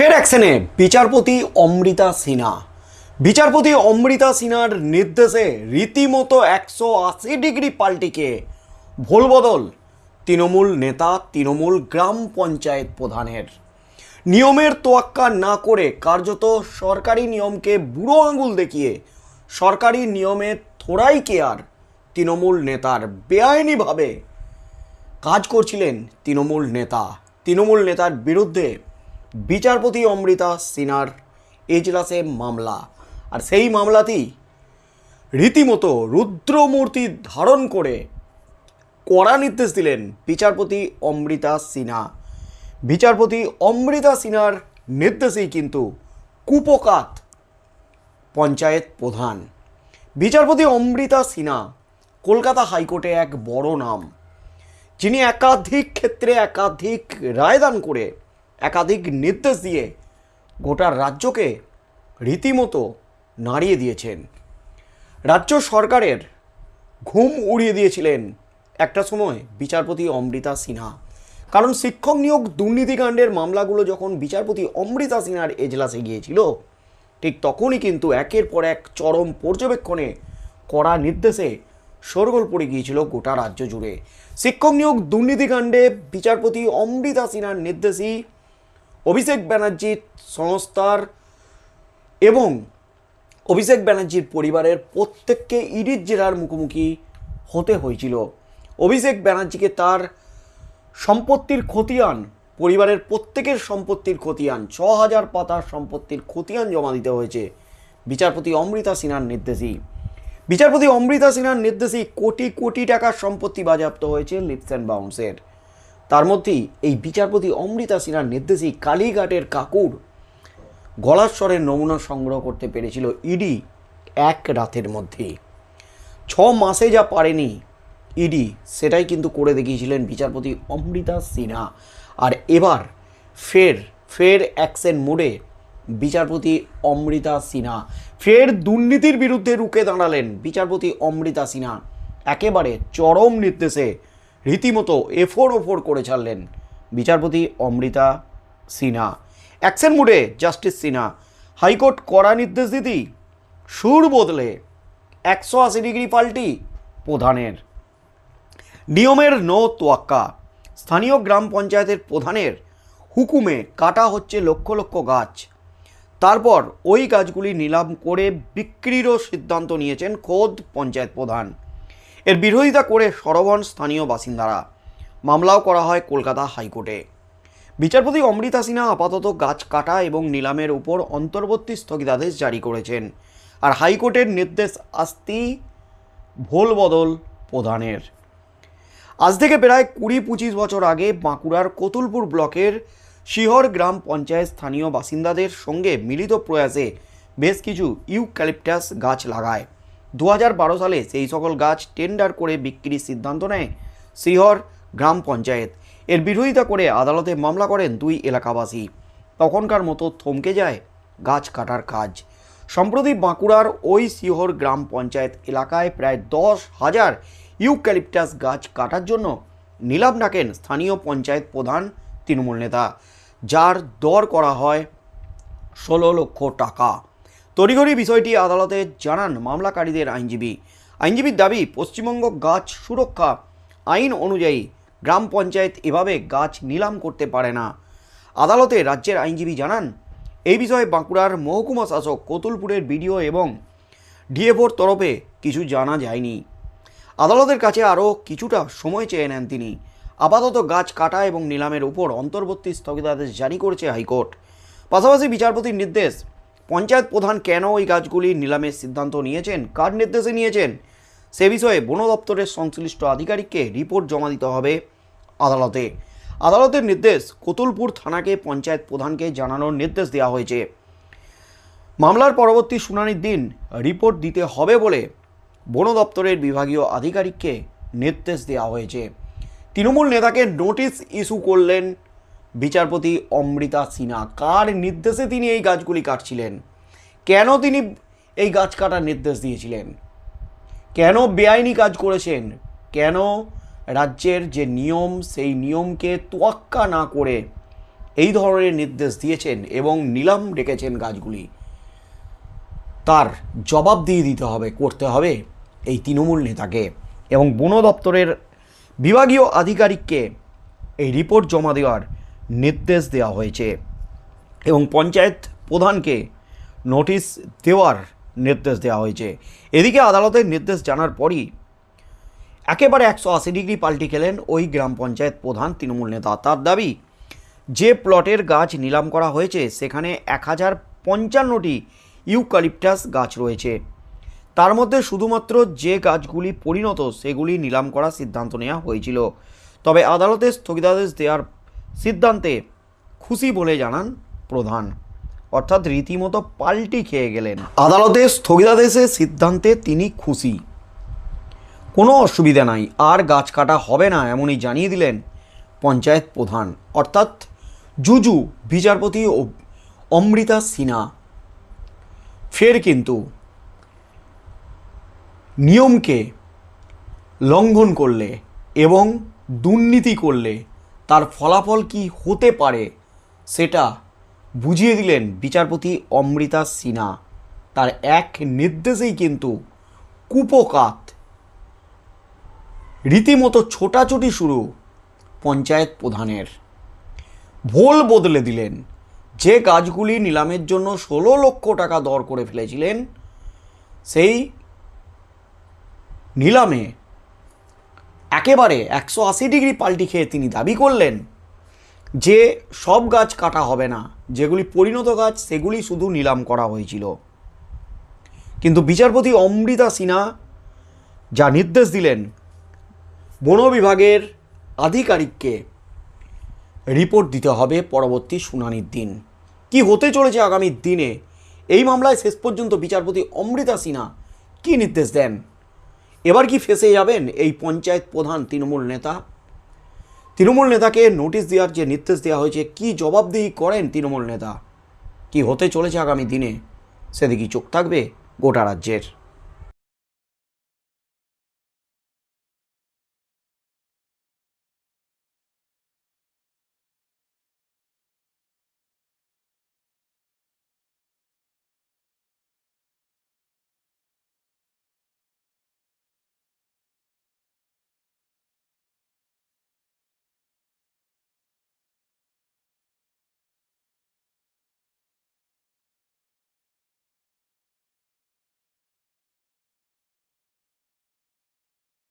ফের অ্যাকশনে বিচারপতি অমৃতা সিনহা। বিচারপতি অমৃতা সিনহার নির্দেশে রীতিমতো একশো আশি ডিগ্রি পাল্টিকে ভোলবদল তৃণমূল নেতা, তৃণমূল গ্রাম পঞ্চায়েত প্রধানের। নিয়মের তোয়াক্কা না করে কার্যত সরকারি নিয়মকে বুড়ো আঙুল দেখিয়ে সরকারি নিয়মে থোড়াই কেয়ার তৃণমূল নেতার বেআইনিভাবে কাজ করছিলেন তৃণমূল নেতা। তৃণমূল নেতার বিরুদ্ধে বিচারপতি অমৃতা সিনার এজলাসে মামলা। আর সেই মামলাতেই রীতিমতো রুদ্রমূর্তি ধারণ করে কড়া নির্দেশ দিলেন বিচারপতি অমৃতা সিনহা। বিচারপতি অমৃতা সিনহার নির্দেশেই কিন্তু কুপকাত পঞ্চায়েত প্রধান। বিচারপতি অমৃতা সিনহা, কলকাতা হাইকোর্টে এক বড় নাম, যিনি একাধিক ক্ষেত্রে একাধিক রায়দান করে একাধিক নির্দেশ দিয়ে গোটা রাজ্যকে রীতিমতো নাড়িয়ে দিয়েছেন। রাজ্য সরকারের ঘুম উড়িয়ে দিয়েছিলেন একটা সময় বিচারপতি অমৃতা সিনহা। কারণ শিক্ষক নিয়োগ দুর্নীতিকাণ্ডের মামলাগুলো যখন বিচারপতি অমৃতা সিনহার এজলাসে গিয়েছিল, ঠিক তখনই কিন্তু একের পর এক চরম পর্যবেক্ষণে কড়া নির্দেশে সরগোল পড়ে গিয়েছিল গোটা রাজ্য জুড়ে। শিক্ষক নিয়োগ দুর্নীতিকাণ্ডে বিচারপতি অমৃতা সিনহার নির্দেশই অভিষেক ব্যানার্জির সংস্থার এবং অভিষেক ব্যানার্জির পরিবারের প্রত্যেককে ইডির জেরার মুখোমুখি হতে হয়েছিল। অভিষেক ব্যানার্জিকে তার সম্পত্তির খতিয়ান, পরিবারের প্রত্যেকের সম্পত্তির খতিয়ান ছ হাজার পাতার সম্পত্তির খতিয়ান জমা দিতে হয়েছে। বিচারপতি অমৃতা সিনহার নির্দেশেই। বিচারপতি অমৃতা সিনহার নির্দেশেই কোটি কোটি টাকার সম্পত্তি বাজেয়াপ্ত হয়েছে লিপস অ্যান্ড বাউন্সের। তার মধ্যেই এই বিচারপতি অমৃতা সিনহার নির্দেশেই কালীঘাটের কাকুর গলার স্বরের নমুনা সংগ্রহ করতে পেরেছিল ইডি এক রাতের মধ্যে ছ মাসে যা পারেনি ইডি, সেটাই কিন্তু করে দেখিয়েছিলেন বিচারপতি অমৃতা সিনহা। আর এবার ফের ফের অ্যাকশন মোডে বিচারপতি অমৃতা সিনহা। ফের দুর্নীতির বিরুদ্ধে রুখে দাঁড়ালেন বিচারপতি অমৃতা সিনহা। একেবারে চরম নির্দেশে রীতিমতো এফোর ওফোর করে ছাড়লেন বিচারপতি অমৃতা সিনহা। অ্যাকশন মুডে জাস্টিস সিনহা। হাইকোর্ট কড়া নির্দেশ দিতেই সুর বদলে একশো আশি ডিগ্রি পাল্টি প্রধানের। নিয়মের নো তোয়াক্কা। স্থানীয় গ্রাম পঞ্চায়েতের প্রধানের হুকুমে কাটা হচ্ছে লক্ষ লক্ষ গাছ। তারপর ওই গাছগুলি নিলাম করে বিক্রিরও সিদ্ধান্ত নিয়েছেন খোদ পঞ্চায়েত প্রধান। এর বিরোধিতা করে সরবন স্থানীয় বাসিন্দারা। মামলাও করা হয় কলকাতা হাইকোর্টে। বিচারপতি অমৃতা সিনহা আপাতত গাছ কাটা এবং নিলামের উপর অন্তর্বর্তী স্থগিতাদেশ জারি করেছেন। আর হাইকোর্টের নির্দেশ আসতেই ভোল বদল প্রধানের আজ থেকে প্রায় কুড়ি পঁচিশ বছর আগে বাঁকুড়ার কতুলপুর ব্লকের শিহর গ্রাম পঞ্চায়েত স্থানীয় বাসিন্দাদের সঙ্গে মিলিত প্রয়াসে বেশ কিছু ইউক্যালিপটাস গাছ লাগায়। দু সালে সেই সকল গাছ টেন্ডার করে বিক্রির সিদ্ধান্ত নেয় শিহর গ্রাম পঞ্চায়েত। এর বিরোধিতা করে আদালতে মামলা করেন দুই এলাকাবাসী। তখনকার মতো থমকে যায় গাছ কাটার কাজ। সম্প্রতি বাঁকুড়ার ওই শিহর গ্রাম পঞ্চায়েত এলাকায় প্রায় দশ হাজার ইউক্যালিপটাস গাছ কাটার জন্য নিলাম ডাকেন স্থানীয় পঞ্চায়েত প্রধান তৃণমূল নেতা, যার দর করা হয় ষোলো লক্ষ টাকা। তড়িঘড়ি বিষয়টি আদালতে জানান মামলাকারীদের আইনজীবী। আইনজীবীর দাবি, পশ্চিমবঙ্গ গাছ সুরক্ষা আইন অনুযায়ী গ্রাম পঞ্চায়েত এভাবে গাছ নিলাম করতে পারে না। আদালতে রাজ্যের আইনজীবী জানান, এই বিষয়ে বাঁকুড়ার মহকুমা শাসক কতুলপুরের বিডিও এবং ডিএফওর তরফে কিছু জানা যায়নি। আদালতের কাছে আরও কিছুটা সময় চেয়ে নেন তিনি। আপাতত গাছ কাটা এবং নিলামের উপর অন্তর্বর্তী স্থগিতাদেশ জারি করেছে হাইকোর্ট। পাশাপাশি বিচারপতির নির্দেশ পঞ্চায়েত প্রধান কেন ওই গাছগুলি নিলামের সিদ্ধান্ত নিয়েছেন? কার নির্দেশে নিয়েছেন? সে বিষয়ে বন দপ্তরের সংশ্লিষ্ট আধিকারিককে রিপোর্ট জমা দিতে হবে আদালতে। আদালতের নির্দেশ কতুলপুর থানাকে পঞ্চায়েত প্রধানকে জানানোর নির্দেশ দেওয়া হয়েছে। মামলার পরবর্তী শুনানির দিন রিপোর্ট দিতে হবে বলে বন দপ্তরের বিভাগীয় আধিকারিককে নির্দেশ দেওয়া হয়েছে। তৃণমূল নেতাকে নোটিশ ইস্যু করলেন বিচারপতি অমৃতা সিনহা, কার নির্দেশে তিনি এই গাছগুলি কাটছিলেন? কেন তিনি এই গাছ কাটার নির্দেশ দিয়েছিলেন? কেন বেআইনি কাজ করেছেন? কেন রাজ্যের যে নিয়ম, সেই নিয়মকে তোয়াক্কা না করে এই ধরনের নির্দেশ দিয়েছেন এবং নিলাম ডেকেছেন গাছগুলি? তার জবাব দিয়ে দিতে হবে, করতে হবে এই তৃণমূল নেতাকে এবং বন দপ্তরের বিভাগীয় আধিকারিককে এই রিপোর্ট জমা দেওয়ার নির্দেশ দেওয়া হয়েছে এবং পঞ্চায়েত প্রধানকে নোটিশ দেওয়ার নির্দেশ দেওয়া হয়েছে। এদিকে আদালতের নির্দেশ জানার পরই একেবারে একশো আশি ডিগ্রি পাল্টি খেলেন ওই গ্রাম পঞ্চায়েত প্রধান তৃণমূল নেতা। তার দাবি, যে প্লটের গাছ নিলাম করা হয়েছে, সেখানে এক হাজার পঞ্চান্নটি ইউক্যালিপটাস গাছ রয়েছে। তার মধ্যে শুধুমাত্র যে গাছগুলি পরিণত, সেগুলি নিলাম করার সিদ্ধান্ত নেওয়া হয়েছিল। তবে আদালতে স্থগিতাদেশ দেওয়ার সিদ্ধান্তে খুশি বলে জানান প্রধান। অর্থাৎ রীতিমতো পাল্টি খেয়ে গেলেন। আদালতে স্থগিতাদেশের সিদ্ধান্তে তিনি খুশি। কোনো অসুবিধা নাই, আর গাছ কাটা হবে না এমনই জানিয়ে দিলেন পঞ্চায়েত প্রধান। অর্থাৎ জুজু, বিচারপতি ও অমৃতা সিনহা। ফের কিন্তু নিয়মকে লঙ্ঘন করলে এবং দুর্নীতি করলে তার ফলাফল কি হতে পারে সেটা বুঝিয়ে দিলেন বিচারপতি অমৃতা সিনহা। তার এক নির্দেশেই কিন্তু কুপকাত। রীতিমতো ছোটাছুটি শুরু পঞ্চায়েত প্রধানের। ভোল বদলে দিলেন। যে গাছগুলি নিলামের জন্য ষোলো লক্ষ টাকা দর করে ফেলেছিলেন, সেই নিলামে একেবারে একশো আশি ডিগ্রি পাল্টি খেয়ে তিনি দাবি করলেন যে সব গাছ কাটা হবে না, যেগুলি পরিণত গাছ সেগুলি শুধু নিলাম করা হয়েছিল। কিন্তু বিচারপতি অমৃতা সিনহা যা নির্দেশ দিলেন, বন বিভাগের আধিকারিককে রিপোর্ট দিতে হবে পরবর্তী শুনানির দিন। কি হতে চলেছে আগামী দিনে? এই মামলায় শেষ পর্যন্ত বিচারপতি অমৃতা সিনহা কী নির্দেশ দেন? এবার কি ফেসে যাবেন এই পঞ্চায়েত প্রধান তৃণমূল নেতা? তৃণমূল নেতাকে নোটিশ দেওয়ার যে নির্দেশ দেওয়া হয়েছে, কি জবাবদিহি করেন তৃণমূল নেতা? কি হতে চলেছে আগামী দিনে? সেদিকে চোখ থাকবে গোটা রাজ্যের?